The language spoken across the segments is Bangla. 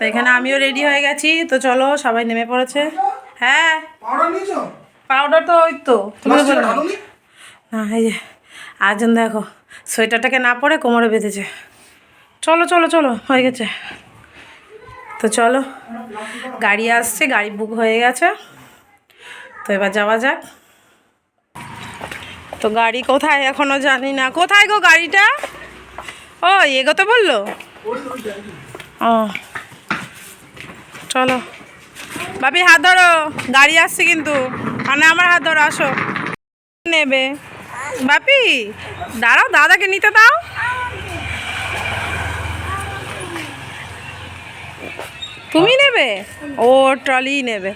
তো এখানে আমিও রেডি হয়ে গেছি। তো চলো সবাই নেমে পড়েছে। হ্যাঁ। পাউডার তো ওই তো তুমি না? এই যে আজন দেখো সোয়েটারটাকে না পরে কোমরে বেঁধেছে। চলো চলো চলো হয়ে গেছে। তো চলো গাড়ি আসছে গাড়ি বুক হয়ে গেছে। তো এবার যাওয়া যাক। তো গাড়ি কোথায় এখনও জানি না। কোথায় গো গাড়িটা? ও এগোতে বলল? ও চলো। বাপি হাত ধরো। গাড়ি আসছে কিন্তু। মানে আমার হাত ধরো, আসো। নেবে। বাপি দাঁড়াও, দাদাকে নিতে দাও। তুমি নেবে? ও, ট্রলি নেবে।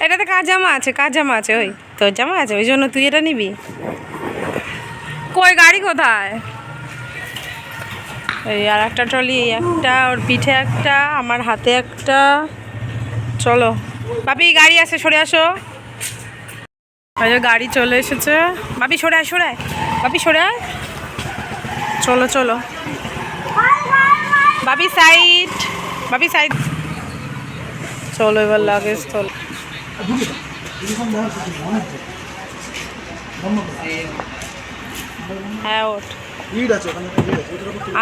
এটাতে কাজ জামা আছে কাজ জামা আছে, ওই। তোর জামা আছে, ওই জন্য তুই এটা নিবি। কই, গাড়ি কোথায়? এই আর একটা ট্রলি, এই একটা, ওর পিঠে একটা, আমার হাতে একটা। চলো। বাপি গাড়ি আছে, সরে আসো। গাড়ি চলে এসেছে। বাপি সরে আয়, সরে বাপি সরে আয়। চলো চলো। বাপি সাইড বাপি সাইড চলো, এবার লাগেজ তোল। হ্যাঁ ওঠ।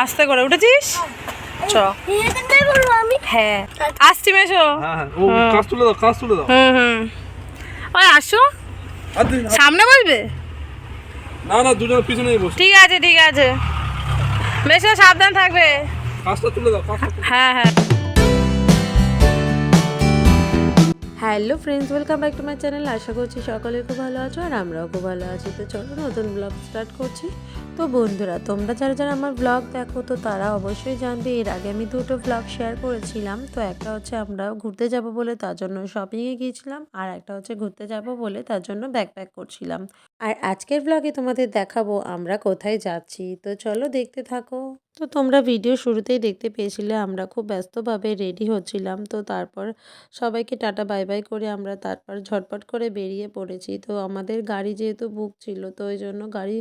আস্তে করে উঠেছিস? চ। হ্যাঁ। আসছি মেশো হ্যাঁ হ্যাঁ। ও কাজ তুলে দাও কাজ তুলে দাও। হুম হুম। ওই আসো। সামনে বসবে? না না দুজন পিছনেই বসে। ঠিক আছে ঠিক আছে। মেশো সাবধান থাকবে। কাজটা তুলে দাও হ্যাঁ হ্যাঁ। Hello friends welcome back to my channel আশা করছি সকলে খুব ভালো আছো আর আমরাও খুব ভালো আছি। তো চলো নতুন ব্লগ স্টার্ট করছি। তো বন্ধুরা, তোমরা যারা যারা আমার ব্লগ দেখো, তো তারা অবশ্যই জানবে, এর আগে আমি দুটো ব্লগ শেয়ার করেছিলাম। তো একটা হচ্ছে আমরা ঘুরতে যাব বলে তার জন্য শপিংয়ে গিয়েছিলাম, আর একটা হচ্ছে ঘুরতে যাব বলে তার জন্য ব্যাকপ্যাক করছিলাম। আর আজকের ব্লগে তোমাদের দেখাবো আমরা কোথায় যাচ্ছি। তো চলো দেখতে থাকো। তো তোমরা ভিডিও শুরুতেই দেখতে পেয়েছিলে আমরা খুব ব্যস্তভাবে রেডি হচ্ছিলাম। তো তারপর সবাইকে টাটা বাই বাই করে আমরা তারপর ঝটপট করে বেরিয়ে পড়েছি। তো আমাদের গাড়ি যেহেতু বুক ছিল, তো ওই জন্য গাড়ি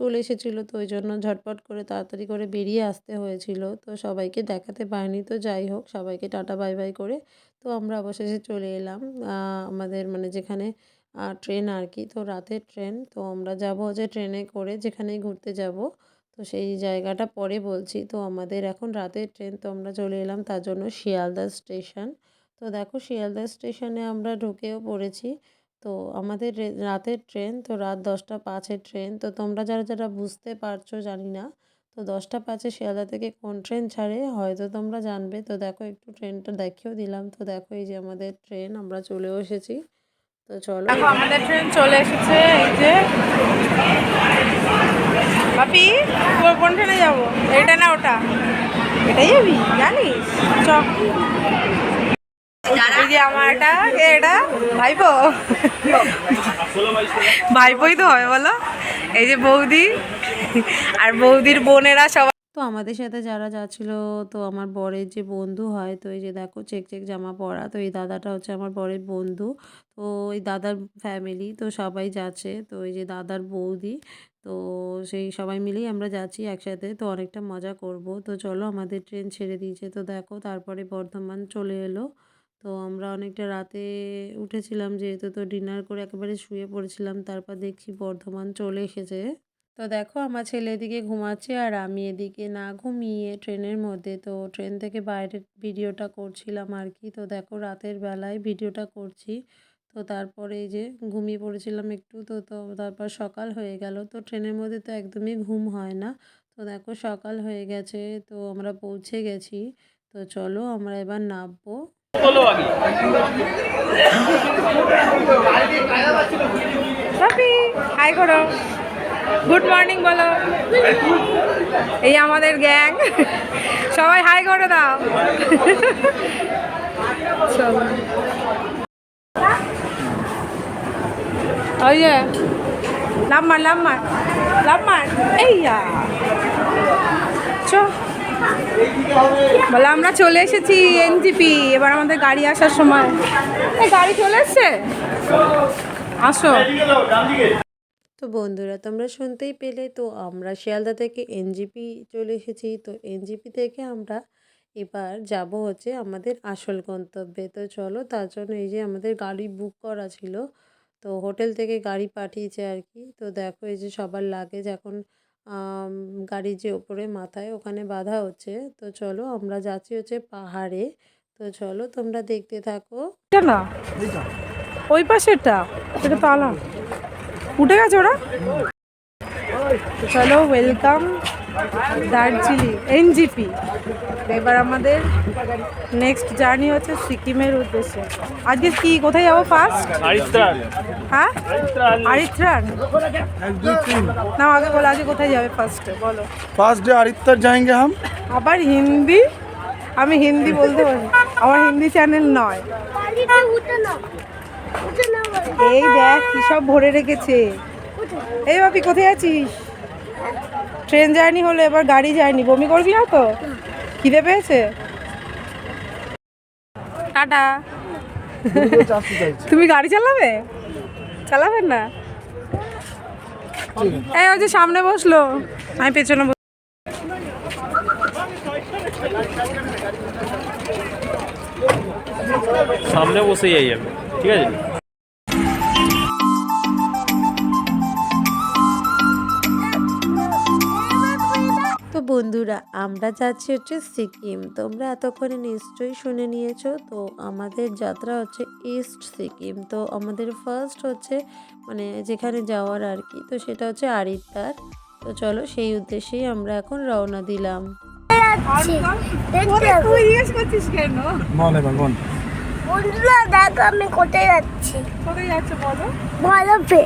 চলে এসেছিল। তো ওই জন্য ঝটপট করে তাড়াতাড়ি করে বেরিয়ে আসতে হয়েছিল। তো সবাইকে দেখাতে পারিনি। তো যাই হোক, সবাইকে টাটা, বাই বাই করে তো আমরা অবশেষে চলে এলাম। আমাদের মানে যেখানে ট্রেন আর কি, তো রাতের ট্রেন। তো আমরা যাব যে ট্রেনে করে যেখানেই ঘুরতে যাব। তো সেই জায়গাটা পরে বলছি। তো আমাদের এখন রাতের ট্রেন, তো আমরা চলে এলাম তার জন্য শিয়ালদা স্টেশন। তো দেখো, শিয়ালদা স্টেশনে আমরা ঢুকেও পড়েছি। তো আমাদের রাতের ট্রেন তো রাত দশটা পাঁচের ট্রেন। তো তোমরা যারা যারা বুঝতে পারছ জানি না। তো দশটা পাঁচে শিয়ালদা থেকে কোন ট্রেন ছাড়ে হয়তো তোমরা জানবে। তো দেখো একটু ট্রেনটা দেখিয়েও দিলাম। তো দেখো এই যে আমাদের ট্রেন আমরা চলেও এসেছি। তো চলো দেখো আমাদের ট্রেন চলে এসেছে এই যে। বাপি কোন- ট্রেনে যাব? এটা না ওটা? এটাই যাবি? জানিস? চ। যে আমার এটা এটা, ভাইপো। ভাইপোই তো হয়, বলো। এই যে বৌদি আর বৌদির বোনেরা সবাই তো আমাদের সাথে যারা যাচ্ছিল, তো আমার বরের যে বন্ধু হয়, তো এই যে দেখো, চেক চেক জামা পরা, তো এই দাদাটা হচ্ছে আমার বরের বন্ধু। তো এই দাদার ফ্যামিলি তো সবাই যাচ্ছে, তো এই যে দাদার বৌদি, তো সেই সবাই মিলেই আমরা যাচ্ছি একসাথে, তো অনেকটা মজা করব। তো চলো, আমাদের ট্রেন ছেড়ে দিয়েছে, তো দেখো, তারপরে বর্ধমান চলে এলো। তো আমরা অনেকটা রাতে উঠেছিলাম যেহেতু তো ডিনার করে একেবারে শুয়ে পড়েছিলাম, তারপর দেখছি বর্ধমান চলে এসেছে। তো দেখো আমার ছেলে এদিকে ঘুমাচ্ছে আর আমি এদিকে না ঘুমিয়ে ট্রেনের মধ্যে, তো ট্রেন থেকে বাইরের ভিডিওটা করছিলাম আর কি। তো দেখো রাতের বেলায় ভিডিওটা করছি। তো তারপরে এই যে ঘুমিয়ে পড়েছিলাম একটু, তো তো তারপর সকাল হয়ে গেল। তো ট্রেনের মধ্যে তো একদমই ঘুম হয় না। তো দেখো সকাল হয়ে গেছে, তো আমরা পৌঁছে গেছি। তো চলো আমরা এবার নামবো। হাই করো। গুড মর্নিং বলো। এই আমাদের গ্যাং। সবাই হাই করে দাও। চলো। ওই যে লাভ মার লাভ মার লাভ মার এই চ। বলে, আমরা চলে এসেছি এনজিপি, এবার আমাদের গাড়ি আসার সময়। গাড়ি চলে এসছে? আসো। তো বন্ধুরা, তোমরা শুনতেই পেলে, তো আমরা শিয়ালদা থেকে এনজিপি চলে এসেছি। তো এনজিপি থেকে আমরা এবার যাব হচ্ছে আমাদের আসল গন্তব্যে। তো চলো, তার জন্য এই যে আমাদের গাড়ি বুক করা ছিল, তো হোটেল থেকে গাড়ি পাঠিয়েছে আর কি। তো দেখো, এই যে সবার লাগেজ এখন গাড়ির যে ওপরে মাথায় ওখানে বাধা হচ্ছে। তো চলো আমরা যাচ্ছি হচ্ছে পাহাড়ে। তো চলো তোমরা দেখতে থাকো। না? ওই পাশেরটা? এটা তো আলাম উঠে গেছে ওরা? চলো ওয়েলকাম দার্জিলিং এনজিপি এবার আমাদের নেক্সট জার্নি হচ্ছে সিকিমের উদ্দেশ্যে আজকে কি কোথায় যাবো ফার্স্ট হ্যাঁ আরিত্রান না আগে বলো আজকে কোথায় যাবে ফার্স্টে বলো फर्स्ट डे आरित्तर जाएंगे हम আবার হিন্দি আমি হিন্দি বলতে পারি আমার হিন্দি চ্যানেল নয় বাড়িতে উঠে নাও উঠে নাও বাড়ি। এই দেখ কি সব ভরে রেখেছে এই বাপি কোথায় আছিস ট্রেন জার্নি হলো, এবার গাড়ি জার্নি। বমি করবি না তো? খিদে পেয়েছে? টাটা। তুমি গাড়ি চালাবে? চালাবেন না? এই ওই যে সামনে বসল। আমি পেছনে সামনে বসে যাই আমি। ঠিক আছে? বন্ধুরা আমরা যাচ্ছি হচ্ছে সিকিম। তোমরা এতক্ষণে নিশ্চয়ই শুনে নিয়েছো তো আমাদের যাত্রা হচ্ছে ইস্ট সিকিম তো আমাদের ফার্স্ট হচ্ছে মানে যেখানে যাওয়ার আর কি তো সেটা হচ্ছে আরিতার তো চলো সেই উদ্দেশ্যেই আমরা এখন রওনা দিলাম। দেখো আমি কোথায় যাচ্ছি। কোথায় বলো? ভালো পে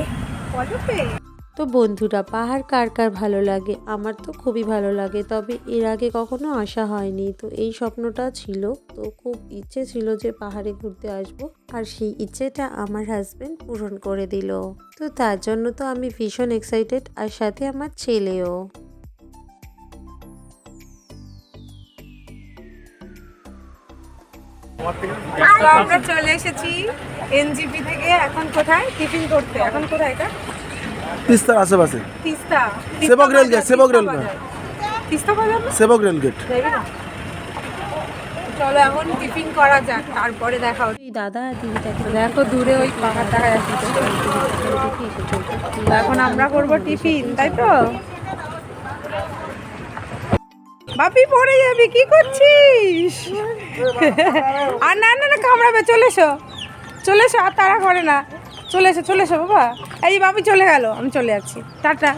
তো বন্ধুরা, পাহাড় কার কার ভালো লাগে? আমার তো খুবই ভালো লাগে, তবে এর আগে কখনো আসা হয়নি। তো এই স্বপ্নটা ছিল, তো খুব ইচ্ছে ছিল যে পাহাড়ে ঘুরতে আসব, আর সেই ইচ্ছেটা আমার হাজব্যান্ড পূরণ করে দিল। তো তার জন্য তো আমি ভীষণ এক্সাইটেড আর সাথে আমার ছেলেও। আমরা চলে এসেছি এনজিপি থেকে। এখন কোথায়? টিফিন করতে। এখন কোথায় এটা? তিস্তার আশেপাশে? Teesta. Sevoke rail gate, Sevoke rail gate. Teesta বাজার সেবক রেল গেট। চলো এখন টিফিন করা যাক তারপরে দেখা হচ্ছে। দাদা দেখো। দূরে ওই পাহাড় দেখা যাচ্ছে এখন আমরা করব টিফিন তাই তো? বাপি পড়ে যাবি কি করছিস? আর না না না কামড়াবে চলে এসো। চলে এসো আর তারা করে না। চলে এসো চলে এসো বাবা। এই বাবা বাপি চলে গেল আমি চলে যাচ্ছি। টাটা।